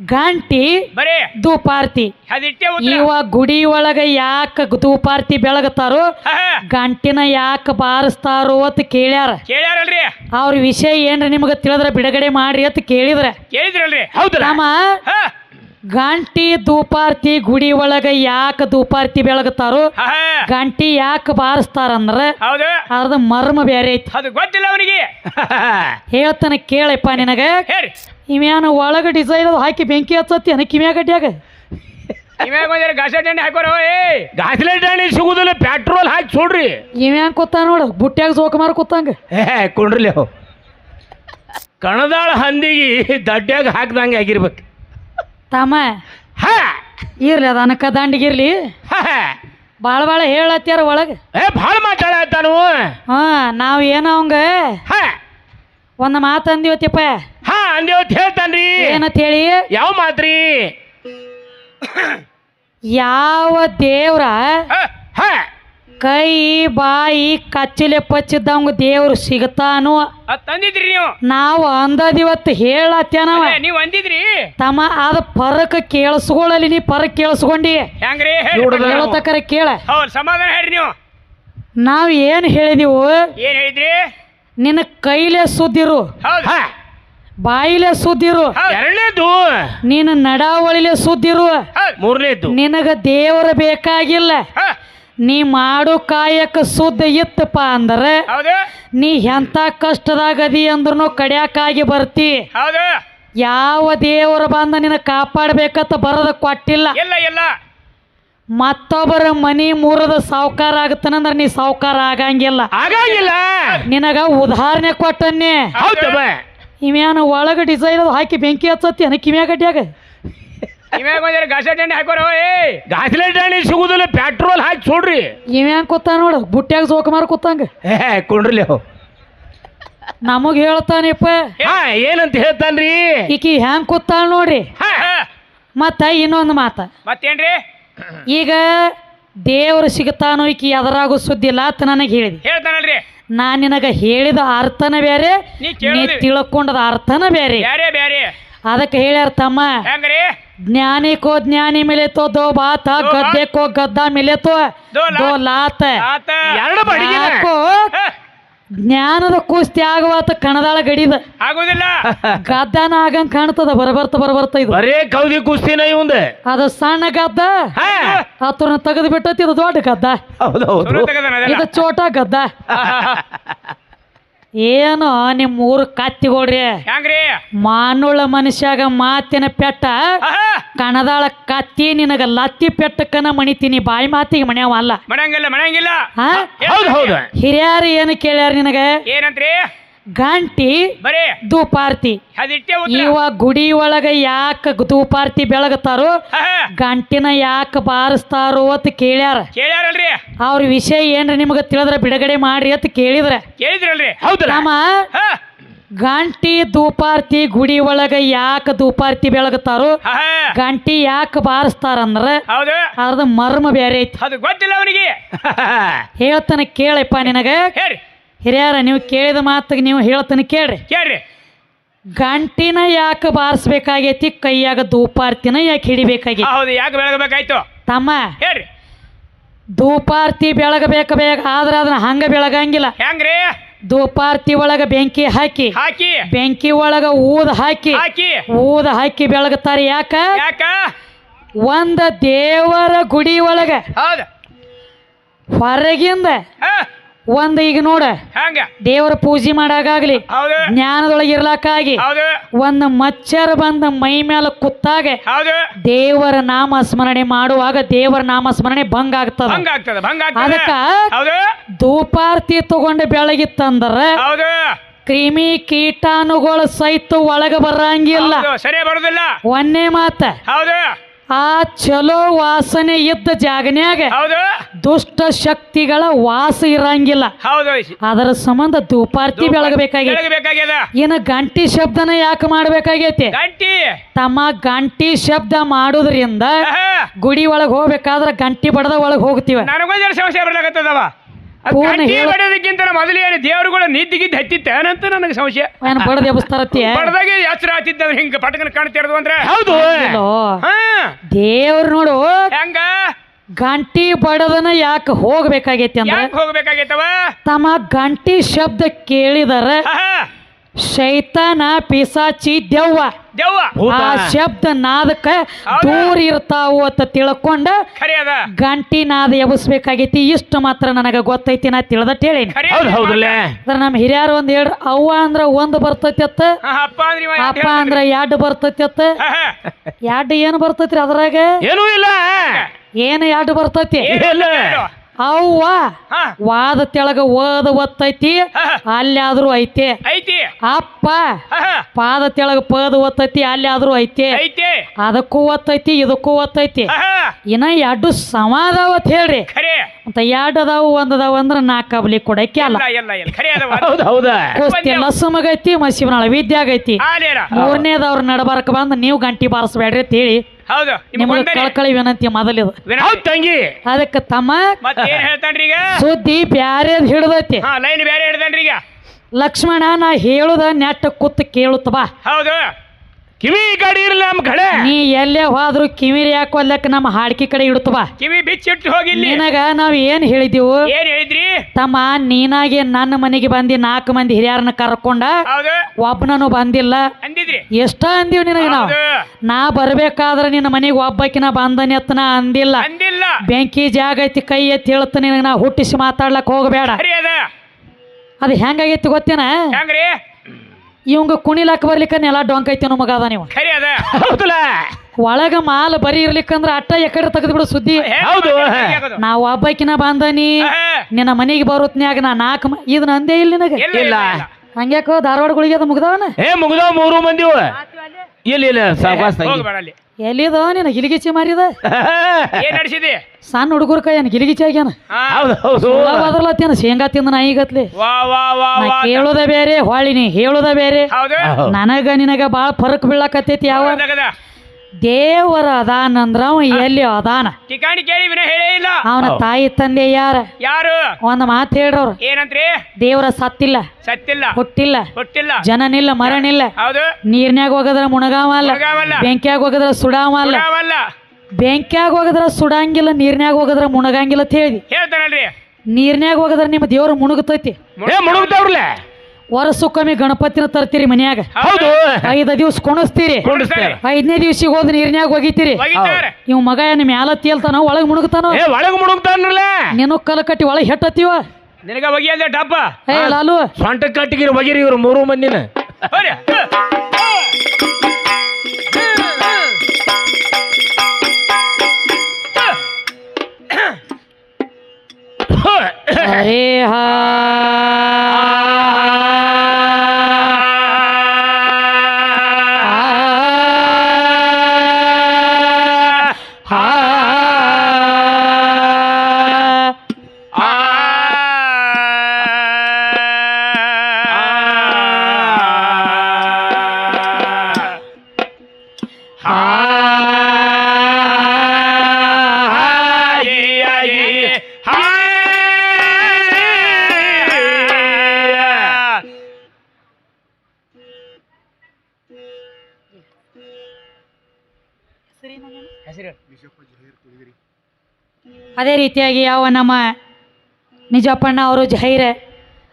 ಗಂಟಿ ಬರೇ. ಧೂಪಾರ್ತಿ. ಅದಿಟ್ಟೆ ಉತ್ತರ ಇವ ಗುಡಿ ಒಳಗ ಯಾಕ ದೂಪಾರ್ತಿ ಬೆಳಗತಾರೋ ಹಾ, ಹಾ. ಗಂಟಿನ ಯಾಕ ಬಾರಿಸ್ತಾರೋ ಅಂತ ಕೇಳ್ಯಾರ. ಕೇಳ್ಯಾರಲ್ರಿ. ಅವ್ರ ವಿಷಯ ಏನ್ರಿ ನಿಮ್ಗೆ ತಿಳಿದ್ರ ಬಿಡುಗಡೆ ಮಾಡ್ರಿ ಅಂತ ಕೇಳಿದ್ರ. ಕೇಳಿದ್ರಲ್ರಿ. ಹೌದಲ್ಲ ನಮ್ಮ ಹಾ. ಗಂಟಿ ದೂಪಾರ್ತಿ ಗುಡಿ ಒಳಗ ಯಾಕ ದೂಪಾರ್ತಿ ಬೆಳಗತಾರೋ ಹಾ, ಹಾ. ಗಂಟಿ ಯಾಕ ಬಾರಿಸ್ತಾರಂದ್ರ ಹೌದು. ಅರ್ಧ ಮರ್ಮ ಬೇರೆ ಐತಿ. ಅದು ಗೊತ್ತಿಲ್ಲ ಅವನಿಗೆ. ಹೇಳ್ತಾನೆ ಕೇಳಪ್ಪ ನಿನಗ. ಹೇಳಿ ಇವ್ಯಾನ ಒಳಗೆ ಡಿಸೈನ್ ಅದು ಹಾಕಿ ಬೆಂಕಿ ಹಚ್ಚತ್ತಿ ಅನ ಕಿಮ್ಯಾ ಗಟ್ಟಿಯಾಗ ಇವಾಗ ಬಂದ್ರೆ ಗಾಸ ಟೆಂಡೆ ಹಾಕೋರ ಏ ಗಾಸಲೆ ಡಾಣಿ ಸಿಗುದಿಲ್ಲ ಪೆಟ್ರೋಲ್ ಹಾಕಿ ಸುಡ್ರಿ. ಇವ್ಯಾನ್ ಕೂತ ನೋಡು ಬುಟ್ಟ್ಯಾಗ ಜೋಕ ಮಾರ ಕೂತಂಗ. ಏ ಕುಂಡ್ರಲಿ ಅವು ಕಣದಾಳ ಹಂದಿಗೆ ದಡ್ಡ್ಯಾಗ ಹಾಕ್ದಂಗೆ ಆಗಿರ್ಬೇಕು. ತಮ್ಮ ಹಾ! ಇರ್ಲಿ ಅದ ಅನಕ ದಂಡಿಗಿರ್ಲಿ ಹಾ, ಹಾ. ಭಾಳ ಭಾಳ ಹೇಳತ್ಯಾರ ಒಳಗೆ. ಏ ಭಾಳ ಮಾತಾಡತ್ತಾನು ಹಾ ನಾವು ಏನೋ ಅವಂಗ ಹಾ! ಒಂದು ಮಾತು ಅಂದಿವತ್ತಿಪ್ಪ. ಹಾ! ಅಂದೇವತ್ ಹೇಳ್ತಾನ್ರಿ. ಏನಂತ ಹೇಳಿ? ಯಾವ ಮಾತ್ರಿ? ಯಾವ ದೇವ್ರ ಹಾ, ಹಾ. ಕೈ ಬಾಯಿ ಕಚ್ಚಿಲೆ ಪಚ್ಚಿದ್ದಂಗ ದೇವ್ರು ಸಿಗತಾನು? ಅದ್ ತಂದಿದ್ರಿ ನೀವು. ನಾವು ಅಂದದಿವತ್ತು ಹೇಳತ್ತೇನವ ಅದೇ, ನೀವು ಅಂದಿದ್ರಿ. ತಮ್ಮ ಅದ ಪರಕ್ ಕೇಳಿಸ್ಕೊಳ್ಳಲಿ ನೀ ಪರಕ್ ಕೇಳಿಸ್ಕೊಂಡಿ. ಹೆಂಗ್ರಿ. ಹೇಳತಕ್ಕರ ಕೇಳ. ಹೌದು ಸಮಾಧಾನ ಹೇಳ್ರಿ ನೀವು. ನಾವ್ ಏನ್ ಹೇಳಿದೀವು? ಏನ್ ಹೇಳಿದ್ರಿ? ನಿನ್ನ ಕೈಲೇ ಸುದ್ದಿರು. ಹೌದು. ಹಾ. ಬಾಯಿಲೆ ಸುದ್ದಿರು. ಎರಡನೇದು ನೀನು ನಡಾವಳಿಲೆ ಸುದ್ದಿರು. ಮೂರನೇದು ನಿನಗ ದೇವರ ಬೇಕಾಗಿಲ್ಲ. ನೀ ಮಾಡು ಕಾಯಕ ಸುದ್ದಿ ಇತ್ತಪ್ಪ ಅಂದ್ರೆ ಹೌದು. ನೀ ಎಂಥ ಕಷ್ಟದಾಗದಿ ಅಂದ್ರೂ ಕಡ್ಯಾಕಾಗಿ ಬರ್ತಿ. ಹೌದು. ಯಾವ ದೇವರ ಬಂದ ನಿನ್ನ ಕಾಪಾಡ್ಬೇಕಂತ ಬರದ ಕೊಟ್ಟಿಲ್ಲ. ಇಲ್ಲ ಇಲ್ಲ. ಮತ್ತೊಬ್ಬರ ಮನಿ ಮೂರದ ಸಾವುಕಾರ ಆಗತ್ತನಂದ್ರ ನೀ ಸಾವುಕಾರ ಆಗಂಗಿಲ್ಲ. ಆಗಂಗಿಲ್ಲ. ನಿನಗ ಉದಾಹರಣೆ ಕೊಟ್ಟನ್ನೇ. ಇವ್ಯಾನ ಒಳಗೆ ಡಿಸೈನ್ ಹಾಕಿ ಬೆಂಕಿ ಹಚ್ಚತ್ತಿ ಅನ ಕಿಮ್ಯಾ ಇವಾಗ ಬಂದ್ರೆ ಗಾಸ ಟೆಂಡೆ ಹಾಕೋರ ಏ! ಗಾಸಲೆ ಟಾಣಿ ಸಿಗುದಿಲ್ಲ ಪೆಟ್ರೋಲ್ ಹಾಕಿ ಸುಡ್ರಿ. ಇವ್ಯಾನ್ ಕೂತ ನೋಡು ಬುಟ್ಟ್ಯಾಗ ಜೋಕ ಮಾರ ಕೂತಂಗ. ಏ ಕುಂಡ್ರಲಿ ಅವು. ನಮಗ್ ಹೇಳ್ತಾನಿಪ್ಪ. ಹಾ ಏನಂತ ಹೇಳ್ತಾನ್ರಿ? ಈಕಿ ಹ್ಯಾಂಗ್ ಕೂತಾಳ ನೋಡ್ರಿ. ಹಾ. ಹಾ, ಮತ್ತ ಇನ್ನೊಂದು ಮಾತ. ಮತ್ತೇನ್ರಿ? ಈಗ ದೇವರು ಸಿಗ್ತಾನೋ ಈಕಿ ಎದರಾಗೂ ಸುದ್ದಿಲ್ಲ ಅಂತ ನನಗೆ ಹೇಳಿದೆ. ಹೇಳ್ತಾನಲ್ರಿ. ನಾ ನಿನಗ ಹೇಳಿದ ಅರ್ಥನ ಬೇರೆ ನೀ ನೀ ಕೇಳೋದು ತಿಳ್ಕೊಂಡದ ಅರ್ಥನ ಬೇರೆ. ಬ್ಯಾರೆ ಬ್ಯಾರೆ. ಅದಕ್ಕೆ ಹೇಳ್ಯಾರ ತಮ್ಮ ಹೆಂಗ್ರಿ? ಜ್ಞಾನಿಕೋ ಜ್ಞಾನಿ ಮಿಲೇತೋ ದೋ ಬಾತ. ಗದ್ದೆಕೋ ಗದ್ದ ಮಿಲೇತೋ ದೋ ಲಾತ್. ದೋ ಲಾತ. ಆತ ಎರಡು ಬಡಿಗೆ ಯಾಕೋ ಹಾ, ಜ್ಞಾನದ ಕುಸ್ತಿ ಆಗುವಾತ ಕಣದಾಳ ಗಡಿದ. ಆಗೋದಿಲ್ಲ ಗದ್ದಾನ ಆಗಂಗ್ ಕಾಣ್ತದ ಬರಬರ್ತ ಬರಬರ್ತ ಇದು. ಬರೇ ಕೌದಿ ಕುಸ್ತಿನ ಇವಂದ. ಅದು ಸಣ್ಣ ಗದ್ದ ಹಾ. ಹತ್ರನ ತೆಗೆದು ಬಿಟ್ಟತಿ ಇದು ದೊಡ್ಡ ಗದ್ದ. ಹೌದು ಹೌದು ಸುಳ್ಳು ತೆಗದಾನ ಅದೆಲ್ಲ. ಇದು ಚೋಟ ಗದ್ದ. ಏನು ನಿಮ್ಮ ಊರು ಕತ್ತಿಗೋಡ್ರಿ? ಹೆಂಗ್ರಿ? ಮಾನುಳ ಮನುಷ್ಯಾಗ ಮಾತಿನ ಪೆಟ್ಟ ಕಣದಾಳ ಕತ್ತಿ ನಿನಗ ಲತ್ತಿ ಪೆಟ್ಟಕ್ಕನ ಮಣಿತೀನಿ ಬಾಯಿ ಮಾತಿಗೆ ಮಣ್ಯಾವ ಅಲ್ಲ. ಮಣಂಗಿಲ್ಲ ಮಣಂಗಿಲ್ಲ. ಹೌದು ಹೌದು. ಹಿರಿಯಾರು ಏನು ಕೇಳ್ಯಾರ ನಿನಗ? ಏನಂತ್ರಿ? ಗಂಟಿ ಬರೀ. ಧೂಪಾರ್ತಿ. ಅದಿಟ್ಟೆ ಉತ್ತರ. ಇವ ಗುಡಿ ಒಳಗ ಯಾಕ ದೂಪಾರ್ತಿ ಬೆಳಗತಾರೋ ಗಂಟಿನ ಯಾಕ ಬಾರಿಸ್ತಾರೋ ಅಂತ ಕೇಳ್ಯಾರ. ಕೇಳ್ಯಾರಲ್ರಿ. ಅವ್ರ ವಿಷಯ ಏನ್ರಿ ನಿಮ್ಗೆ ತಿಳಿದ್ರ ಬಿಡುಗಡೆ ಮಾಡ್ರಿ ಅಂತ ಕೇಳಿದ್ರ. ಕೇಳಿದ್ರಲ್ರಿ. ಹೌದಲ್ಲ? ನಮ್ಮ ಹಾ. ಗಂಟಿ ದೂಪಾರ್ತಿ ಗುಡಿ ಒಳಗ ಯಾಕ ದೂಪಾರ್ತಿ ಬೆಳಗತಾರೋ ಆಹಾ, ಗಂಟಿ ಯಾಕ ಬಾರಿಸ್ತಾರಂದ್ರ ಹೌದು. ಮರ್ಮ ಬೇರೆ ಐತಿ. ಅದು ಗೊತ್ತಿಲ್ಲ ಅವನಿಗೆ. ಹೇಳ್ತಾನೆ ಕೇಳಪ್ಪ ನಿನಗ. ಹೇಳಿ ಹಿರಿಯರ ನೀವು ಕೇಳಿದ ಮಾತಿಗೆ ನೀವು ಹೇಳ್ತಾನೆ ಕೇಳ್ರಿ. ಕೇಳ್ರಿ. ಗಂಟಿನ ಯಾಕೆ ಬಾರಿಸ್ಬೇಕಾಗೈತಿ ಕೈಯಾಗ ಧೂಪಾರ್ತಿನ ಯಾಕೆ ಹಿಡಿಬೇಕಾಗೈತಿ? ಹೌದು ಯಾಕೆ ಬೆಳಗಬೇಕಾಯ್ತು? ತಮ್ಮ ಹೇಳ್ರಿ ಧೂಪಾರ್ತಿ ಬೆಳಗಬೇಕು ಬೇಗ ಆದ್ರೆ ಅದನ್ನ ಹಂಗ ಬೆಳಗಂಗಿಲ್ಲ. ಹೆಂಗ್ರಿ? ಧೂಪಾರ್ತಿ ಒಳಗ ಬೆಂಕಿ ಹಾಕಿ ಹಾಕಿ. ಬೆಂಕಿ ಒಳಗ ಊದ ಹಾಕಿ ಹಾಕಿ. ಊದ ಹಾಕಿ ಬೆಳಗುತ್ತಾರೆ ಯಾಕ? ಯಾಕ? ಒಂದ ದೇವರ ಗುಡಿ ಒಳಗ ಹೌದು. ಹೊರಗಿಂದ ಒಂದ್ ಈಗ ನೋಡ. ಹಂಗ? ದೇವರ ಪೂಜೆ ಮಾಡಾಗಲಿ ಜ್ಞಾನದೊಳಗೆ ಇರ್ಲಾಕಾಗಿ ಒಂದು ಮಚ್ಚರ್ ಬಂದ ಮೈ ಮೇಲೆ ಕುತ್ತಾಗ ದೇವರ ನಾಮ ಸ್ಮರಣೆ ಮಾಡುವಾಗ ದೇವರ ನಾಮ ಸ್ಮರಣೆ ಭಂಗ ಆಗ್ತದ ಅದಕ್ಕ ಧೂಪಾರ್ತಿ ತಗೊಂಡು ಬೆಳಗಿತ್ತಂದ್ರ ಕ್ರಿಮಿ ಕೀಟಾಣುಗಳು ಸಹಿತ ಒಳಗ ಬರಂಗಿಲ್ಲ. ಸರಿ ಬರುದಿಲ್ಲ. ಒಂದೇ ಮಾತ. ಹೌದು. ಆ ಚಲೋ ವಾಸನೆ ಇದ್ದ ಜಾಗನ್ಯಾಗ ಹೌದು. ದುಷ್ಟ ಶಕ್ತಿಗಳ ವಾಸ ಇರಂಗಿಲ್ಲ. ಹೌದು ಅದರ ಸಂಬಂಧ ಧೂಪಾರ್ತಿ ಬೆಳಗಬೇಕಾಗಿ ಏನ ಇನ್ನು ಗಂಟಿ ಶಬ್ದನ ಯಾಕೆ ಮಾಡ್ಬೇಕಾಗೈತಿ? ಗಂಟಿ. ತಮ್ಮ ಗಂಟಿ ಶಬ್ದ ಮಾಡೋದ್ರಿಂದ ಗುಡಿ ಒಳಗೆ ಹೋಗ್ಬೇಕಾದ್ರೆ ಗಂಟಿ ಬಡದ ಒಳಗೆ ಹೋಗ್ತೀವಿ. ನನಗೊಂದು ಜರ ಸಮಸ್ಯೆ ಬರ್ಲಾಗತ್ತದವ ಅದ್ ಪೂರ್ಣ ಗಂಟಿ ಹೇಳು ಮೊದಲು ಏನು ದೇವರುಗಳು ನಿದ್ದಿಗಿದ್ದು ಹತ್ತಿತ್ತೇನಂತ ನನಗೆ ಸಂಶಯ. ಏನು ಬಡದ ಎಬ್ಸ್ತಾರತ್ತಿ ಬಡದಾಗೆ ಹೆಸರು ಆತಿದ್ದ ಹಿಂಗ ಪಟಕನ ಕಾಣ್ತಿರೋದು ಅಂದ್ರೆ? ಹೌದು. ಹಾ. ದೇವ್ರು ನೋಡು ಹೆಂಗ? ಗಂಟಿ ಬಡದನ ಯಾಕೆ ಹೋಗ್ಬೇಕಾಗೈತಿ ಅಂದ್ರೆ? ಯಾಕೆ ಹೋಗ್ಬೇಕಾಗೈತವ? ತಮ್ಮ ಗಂಟಿ ಶಬ್ದ ಕೇಳಿದರ. ಶೈತಾನ ಪಿಸಾಚಿ ದೆವ್ವ. ದೆವ್ವ. ಆ ಶಬ್ದ ನಾದಕ? ದೂರ ಇರ್ತಾವು ಅಂತ ತಿಳ್ಕೊಂಡ ಗಂಟಿ ನಾದ ಎಬ್ಸ್ಬೇಕಾಗೈತಿ ಇಷ್ಟು ಮಾತ್ರ ನನಗ ಗೊತ್ತೈತಿ ನಾ ತಿಳ್ದಟ್ ಹೇಳೇನಿ. ಅದ್ರ ನಮ್ಮ ಹಿರಿಯರು ಒಂದ್ ಹೇಳ್ರಿ ಅವ್ವ ಅಂದ್ರ ಒಂದ್ ಬರ್ತೈತಿ ಅತ್ತ ಅಪ್ಪ ಅಂದ್ರೆ ಎರಡು ಬರ್ತೈತಿ ಅತ್ತ ಎರಡು ಏನು ಬರ್ತೈತ್ರಿ ಅದ್ರಾಗ? ಏನು ಇಲ್ಲ. ಏನು ಎರಡು ಬರ್ತೈತಿ? ಅವ್ವ ಹಾ, ವಾದ ತೆಳಗ ಓದ ಒತ್ತೈತಿ ಅಲ್ಲಾದ್ರೂ ಐತೆ. ಐತಿ. ಅಪ್ಪ ಆಹಾ, ಪಾದ ತೆಳಗ ಪದ ಒತ್ತೈತಿ ಅಲ್ಲಾದ್ರೂ ಐತೆ. ಐತಿ. ಅದಕ್ಕೂ ಒತ್ತೈತಿ ಇದಕ್ಕೂ ಒತ್ತೈತಿ. ಆಹಾ, ಇನ್ನ ಎರಡು ಸಮ ಅಂತ ಹೇಳ್ರಿ. ಖರೆ. ಅಂತ ಎರಡು ಅದಾವು ಒಂದ್ ಅದಾವ ಅಂದ್ರ ನಾಲ್ಕು ಕಬಲಿ ಕೊಡಕ್ಕೆ ಅಲ್ಲ. ಇಲ್ಲ ಇಲ್ಲ ಇಲ್ಲ ಖರೆ ಅದ ಹೌದು ಹೌದಾ. ಕುಸ್ತಿ ಲಸಮಗೈತಿ ಮಸಿವನಾಳ ವಿದ್ಯಾಗೈತಿ. ಆಲೇರ. ಮೂರನೇದವ್ರ ನಡಬಾರಕ ಬಂದ್ ನೀವು ಗಂಟಿ ಬಾರಿಸ್ಬೇಡ್ರಿ ಅಂತ ಹೇಳಿ. ಹೌದು ನಿಮ್ಗೆ ಕಳ್ಕಳಿ ವಿನಂತಿ ಮೊದಲಿದು. ಹೌದು ತಂಗಿ. ಅದಕ್ಕೆ ತಮ್ಮ ಮತ್ತೆ ಏನ್ ಹೇಳ್ತಾನ್ರಿ ಈಗ? ಸುದ್ದಿ ಬ್ಯಾರೇದ್ ಹಿಡ್ದೈತಿ. ಹಾ ಲೈನ್ ಬೇರೆ ಹಿಡ್ದನ್ರಿ ಈಗ? ಲಕ್ಷ್ಮಣ ನಾ ಹೇಳುದ ನೆಟ್ಟ ಕೂತ್ ಕೇಳುತ್ತ ಬಾ. ಹೌದು. ಕಿವಿ ಕಡೆ ಇರಲಿ ನಮ್ಮ ಕಡೆ. ನೀ ಎಲ್ಲೇ ಹೋದ್ರು ಕಿವಿ ರ್ಯಾಕೋಲ್ಯಕ್ಕ ನಮ್ಮ ಹಾಡ್ಕಿ ಕಡೆ ಇಡುತ್ತ ಬಾ. ಕಿವಿ ಬಿಚ್ಚಿಟ್ಟು ಹೋಗಿಲ್ಲ ನಿನಗ ನಾವ್ ಏನ್ ಹೇಳಿದೀವು? ಏನ್ ಹೇಳಿದ್ರಿ? ತಮ್ಮ ನೀನಾಗೆ ನನ್ನ ಮನೆಗೆ ಬಂದಿ ನಾಲ್ಕು ಮಂದಿ ಹಿರಿಯರನ್ನ ಕರ್ಕೊಂಡ ಹೌದು. ಒಬ್ಬನನು ಬಂದಿಲ್ಲ. ಅಂದಿದ್ರಿ ಎಷ್ಟ ಅಂದೀವ್ ನಿನಗ ನಾವು? ನಾ ಬರ್ಬೇಕಾದ್ರ ನಿನ್ನ ಮನೆಗೆ ಒಬ್ಬಾಕಿನ ಬಂದನೆ ಎತ್ತನ ಅಂದಿಲ್ಲ. ಅಂದಿಲ್ಲ. ಬೆಂಕಿ ಜಾಗ ಐತಿ ಕೈ ಎತ್ತಿ ಹೇಳತ್ತ ನಿನಗ ನಾ ಹುಟ್ಟಿಸಿ ಮಾತಾಡ್ಲಕ್ ಹೋಗಬೇಡ. ಅದ. ಅದು ಹೆಂಗಾಗೈತಿ ಗೊತ್ತೇನ? ಹೆಂಗ್ರಿ? ಇವಂಗ ಕುಣಿಲಕ್ ಬರ್ಲಿಕ್ಕ ನೆಲ ಡೊಂಕ್ ಐತಿ ಅನ್ನೋ ಮಗ ಅದ ನೀವು. ಖರೆ ಅದ. ಹೌದಲ್ಲ? ಒಳಗ ಮಾಲ್ ಬರೀ ಇರ್ಲಿಕ್ಕಂದ್ರ ಅಟ್ಟ ಎಕಡೆ ತೆಗೆದು ಬಿಡು ಸುದ್ದಿ ಹೌದು. ನಾ ಒಬ್ಬಾಕಿನ ಬಂದನಿ. ನಿನ್ನ ಮನೆಗೆ ಬರುತ್ನ್ಯಾಗ ನಾ ನಾಲ್ಕು ಮ ಇದು ನಂದೇ ಇಲ್ಲ ನಿನಗ. ಇಲ್ಲ. ಹಂಗ್ಯಾಕೋ ಧಾರವಾಡಗಳಿಗೆ ಅದು ಮುಗ್ದವನ? ಏ ಮುಗಿದಾವ ಮೂರು ಮಂದಿ ಇವ. ಇಲ್ಲ ಇಲ್ಲ ಸಾವಾಸ್ ತಂಗಿ. ಹೋಗ್ಬೇಡ ಅಲ್ಲಿ. ಎಲ್ಲಿದೋ? ನಿನ ಗಿಲಿಗಿಚಿ ಮಾರಿದ? ಏನ್ ನಡ್ಸಿದಿ? ಸಣ್ಣ ಹುಡುಗರ ಕೈ ಗಿಲಿಗಿಚಿ ಆಗ್ಯಾನ? ಹಾ. ಹೌದು ಹೌದು. ಬದಲತ್ತೇನ ಶೇಂಗಾ ತಿಂದ ನಾಯಿಗತ್ಲಿ ವಾ ವಾ ವಾ ನಾ ವಾ ಕೇಳೋದ ಬೇರೆ ಹೊಳ್ಳಿ ನೀ ಹೇಳೋದ ಬೇರೆ. ಹೌದು. ಹೌದು. ನನಗ ನಿನಗ ಬಾಳ ಫರಕ್ ಬೀಳಕತ್ತೈತಿ ಯಾವ. ದೇವರ ಅದಾನಂದ್ರ ಅವ ಎಲ್ಲಿ ಅದಾನ? ಠಿಕಾಣಿ ಕೇಳಿ ವಿನ ಹೇಳೇ ಇಲ್ಲ. ಅವನ ತಾಯಿ ತಂದೆ ಯಾರ? ಯಾರು? ಒಂದ್ ಮಾತು ಹೇಳ್ರವ್ರು. ಏನಂತ್ರಿ? ದೇವರ ಸತ್ತಿಲ್ಲ. ಸತ್ತಿಲ್ಲ. ಹುಟ್ಟಿಲ್ಲ. ಹುಟ್ಟಿಲ್ಲ. ಜನನಿಲ್ಲ ಮರಣಿಲ್ಲ ಹೌದು. ನೀರ್ನ್ಯಾಗ ಹೋಗದ್ರ ಮುಣಗಾವ ಅಲ್ಲ ಮುಣಗಾವಲ್ಲ. ಬೆಂಕಿಯಾಗ ಹೋಗದ್ರ ಸುಡಾವಲ್ಲ. ಅಲ್ಲ ಬೆಂಕ್ಯಾಗ ಹೋಗದ್ರ ಸುಡಂಗಿಲ್ಲ ನೀರ್ನ್ಯಾಗ ಹೋಗದ್ರ ಮುಣಗಂಗಿಲ್ಲ ಅಂತ ಹೇಳಿ ಹೇಳ್ತಾನಲ್ರಿ. ನೀರ್ನ್ಯಾಗ ಹೋಗದ್ರ ನಿಮ್ಮ ದೇವ್ರ ಮುಣುಗತೈತಿ. ಏ ಮುಳುಗ್ತಾವ್ರಲ್ಲ ವರ್ಷಕ್ಕೊಮ್ಮೆ ಗಣಪತಿನ ತರ್ತೀರಿ ಮನ್ಯಾಗ. ಹೌದು. ಐದ ದಿವ್ಸ ಕುಣಿಸ್ತೀರಿ. ಕುಂಡಿಸ್ತಾರೆ ಐದನೇ ದಿವ್ಸಿಗೆ ಹೋದ್ ನೀರ್ನ್ಯಾಗ ಹೋಗಿತೀರಿ ಒಗಿತಾರೆ. ಇವ್ ಮಗ ಏನ್ ಮ್ಯಾಲ ತೇಲ್ತಾನ ಒಳಗ್ ಮುಣುಗ್ತಾನ? ಏ ಒಳಗೆ ನೀನು ಕಲ ಕಟ್ಟಿ ಒಳಗ್ ಹೆಟ್ಟತ್ತೀವ? ನಿನಗ ಒಗಿಯಲ್ದ ಡಬ್ಬ. ಏ ಲಾಲು. ಸೊಂಟ ಕಟ್ಟಿಗಿರು ಬಗಿರಿ ಇವ್ರು ಮೂರು ಮಂದಿನ. ಹೋರಿ. ಅದೇ ರೀತಿಯಾಗಿ ಯಾವ ನಮ್ಮ ನಿಜಪ್ಪಣ್ಣ ಅವರು ಜಹೈರ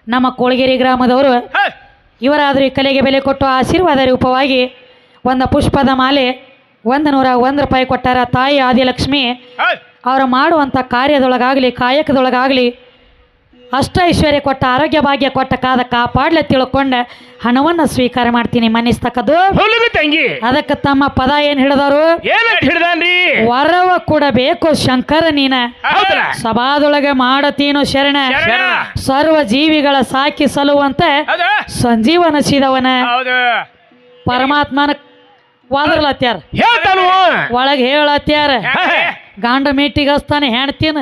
ನಮ್ಮ ಕೋಳಗೇರಿ ಗ್ರಾಮದವರು ಇವರಾದರೂ ಈ ಕಲೆಗೆ ಬೆಲೆ ಕೊಟ್ಟು ಆಶೀರ್ವಾದ ರೂಪವಾಗಿ ಒಂದು ಪುಷ್ಪದ ಮಾಲೆ ಒಂದು ನೂರ ಒಂದು ರೂಪಾಯಿ ಕೊಟ್ಟಾರ ತಾಯಿ ಆದಿಲಕ್ಷ್ಮಿ ಅವರು ಮಾಡುವಂಥ ಕಾರ್ಯದೊಳಗಾಗಲಿ ಕಾಯಕದೊಳಗಾಗಲಿ ಅಷ್ಟ ಐಶ್ವರ್ಯ ಕೊಟ್ಟ ಆರೋಗ್ಯ ಭಾಗ್ಯ ಕೊಟ್ಟ ಕಾದ ಕಾಪಾಡ್ಲೆ ತಿಳ್ಕೊಂಡ ಹಣವನ್ನ ಸ್ವೀಕಾರ ಮಾಡ್ತೀನಿ ಮನಿಸ್ತಕ್ಕದು ಹೊಲಗ ತಂಗಿ. ಅದಕ್ಕೆ ತಮ್ಮ ಪದ ಏನು ಹಿಡಿದಾರು? ವರವ ಕೊಡಬೇಕು ಶಂಕರ ನೀನ. ಸಭಾದೊಳಗೆ ಮಾಡತೀನು ಶರಣ. ಸರ್ವ ಜೀವಿಗಳ ಸಾಕಿ ಸಲುವಂತ ಸಂಜೀವನ ಸಿದವನ. ಪರಮಾತ್ಮನ ವಾದರ್ಲತ್ಯಾರ. ಒಳಗೆ ಹೇಳತ್ಯಾರ. ಗಾಂಡ ಗಂಡ ಮೀಟಿಗೆ ಹಸ್ತಾನೆ ಹೆಣ್ತಿನ.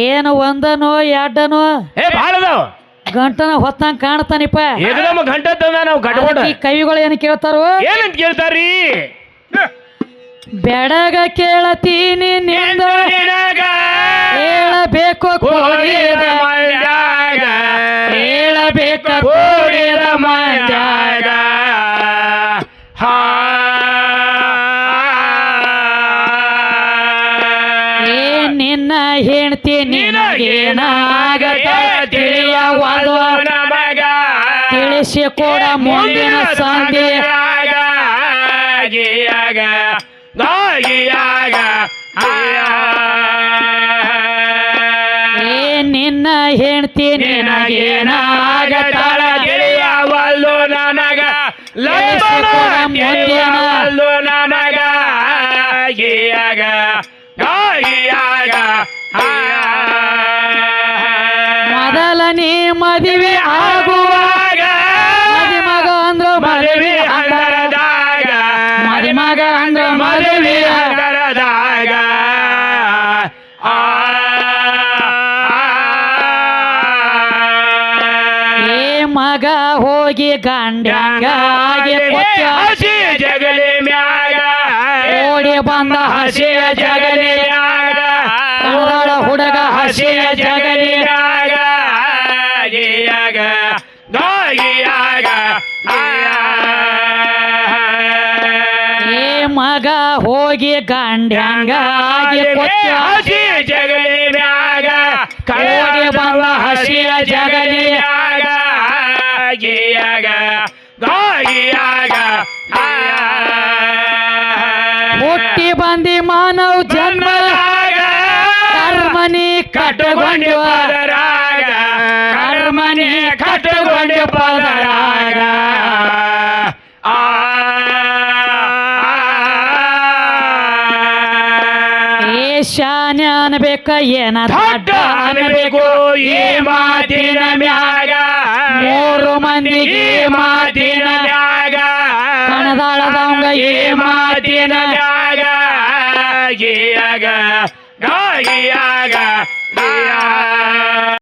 ಏನು ಒಂದನೋ ಎರಡನೋ? ಏ ಭಾಳ ಅದಾವ ಗಂಟನ ಹೊತ್ತಂಗ್ ಕಾಣ್ತಾನಿಪ್ಪ ನಮ್ಮ ಗಂಟೆ ತಂದ ನಾವು ಕಟ್ಕೊಂಡ ಈ ಕವಿಗಳು ಏನು ಕೇಳ್ತಾರೋ? ಏನಂತ ಕೇಳ್ತಾರಿ ಬೆಡಗ ಕೇಳತೀನಿ ನಿಂದ. ಹೇಳಬೇಕು ಹೇಳಬೇಕ ಕೋಡಿದ ಹೇಳಬೇಕು ಹೆಣ್ತಿ ನಿನಗೇನಾಗತ್ತ ತಿಳಿಯವಾದ ತಿಳಿಸಿ ಕೂಡ ಮುಂದಿನ ಸಂಧಿ. ಗಿಯಾಗ ಗಿಯಾಗ ಏ ನಿನ್ನ ಹೆಣ್ತಿ ನಿನಗೇನಾಗತ್ತ ತಿಳಿಯವಲ್ಲು ನನಗ. ಲಕ್ಷ ಮುಂದಿನ ಗಿಯಾಗ ಗಿಯಾಗ ಮೊದಲ ನೀ ಮದುವೆ ಆಗುವಾಗ ಮಗ ಅಂದ್ರ ಮದುವೆ ಅಂದರದಾಗ ಮಗ ಅಂದ್ರ ಮದುವೆ ಹಂದರದಾಗ. ಆ. ಏ ಮಗ ಹೋಗಿ ಗಂಡ್ಯಾಂಗ ಬಂದ ಹಸಿಯ ಜಗಲಿ ಮ್ಯಾಗ ಕನ್ನಡ ಹುಡುಗ ಹಸಿಯ ಜಗಲಿ ಮ್ಯಾಗ ಗಿಯಾಗ ಗಿಯಾಗ ಏ ಮಗ ಹೋಗಿ ಗಂಡ್ಯಾಂಗ ಆಗಿ ಕೊಟ್ಟ ಹಸಿ ಜಗಲಿ ಮ್ಯಾಗ ಓಡಿ ಬಂದ ಹಸಿಯ ಜಗಲಿ ಮ್ಯಾಗ ಗಿಯಾಗ ಗಿಯಾಗ ಏ ಶಾನೆ ಅನ್ಬೇಕ ಏನ ದೊಡ್ಡ ಅನ್ಬೇಕು ಈ ಮಾತಿನ ಮ್ಯಾಗ. ಮೂರು ಮಂದಿಗೆ ಈ ಮಾತಿನ ಮ್ಯಾಗ. ಕಣದಾಳದವಂಗ ಈ ಮಾತಿನ ಮ್ಯಾಗ.